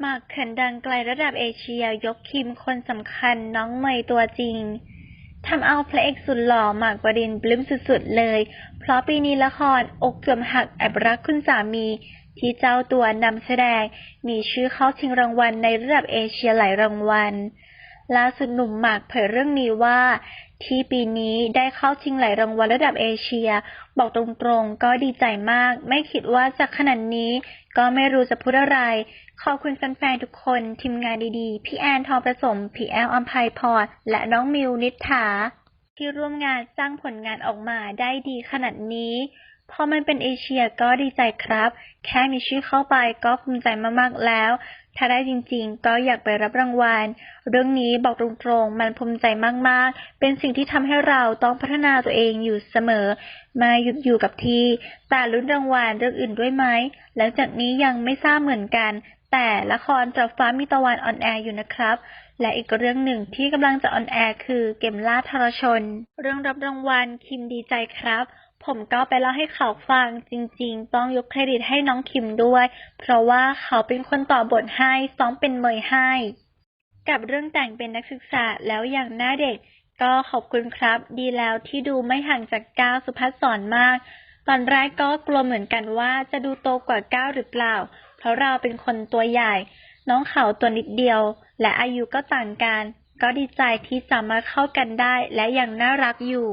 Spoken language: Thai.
หมากเขินดังไกลระดับเอเชียยกคิมคนสำคัญน้องเมยตัวจริงทำเอาพระเอกสุดหล่อหมากปรินปลื้มสุดๆเลย เพราะปีนี้ละครอกเกือบหักแอบรักคุณสามี ที่เจ้าตัวนำแสดง มีชื่อเข้าชิงรางวัลในระดับเอเชียหลายรางวัลล่าสุดหนุ่มหมากเผยเรื่องนี้ว่า ที่ปีนี้ได้เข้าชิงหลายรางวัลระดับเอเชีย บอกตรงๆ ก็ดีใจมาก ไม่คิดว่าจะขนาดนี้ ก็ไม่รู้จะพูดอะไร ขอบคุณแฟนๆ ทุกคน ทีมงานดีๆ พี่แอนทองประสม พี่แอลอัมภัยพร และน้องมิวนิษฐา ที่ร่วมงานสร้างผลงานออกมาได้ดีขนาดนี้ พอมันเป็นเอเชียก็ดีใจครับ แค่มีชื่อเข้าไปก็ภูมิใจมากๆแล้ว ถ้าได้จริงๆ ก็อยากไปรับรางวัล เรื่องนี้บอกตรงๆ มันภูมิใจมากๆ เป็นสิ่งที่ทำให้เราต้องพัฒนาตัวเองอยู่เสมอ มาหยุดอยู่กับที่ แต่ลุ้นรางวัลเรื่องอื่นด้วยไหม หลังจากนี้ยังไม่ทราบเหมือนกัน แต่ละครจากฟ้ามีตะวันออนแอร์อยู่นะครับและอีกเรื่องหนึ่งที่กำลังจะออนแอร์คือเกมล่าทรชน เรื่องรับรางวัลคิมดีใจครับ ผมก็ไปเล่าให้เขาฟังจริง ๆ ต้องยกเครดิตให้น้องคิมด้วย เพราะว่าเขาเป็นคนต่อบทให้ซ้อมเป็นเมยให้ กับเรื่องแต่งเป็นนักศึกษาแล้วอย่างหน้าเด็ก ก็ขอบคุณครับ ดีแล้วที่ดูไม่ห่างจากก้าวสุภัสสรมาก ตอนแรกก็กลัวเหมือนกันว่าจะดูโตกว่าก้าวหรือเปล่า เพราะเราเป็นคนตัวใหญ่ น้องเขาตัวนิดเดียว และอายุก็ต่างกัน ก็ดีใจที่สามารถเข้ากันได้และยังน่ารักอยู่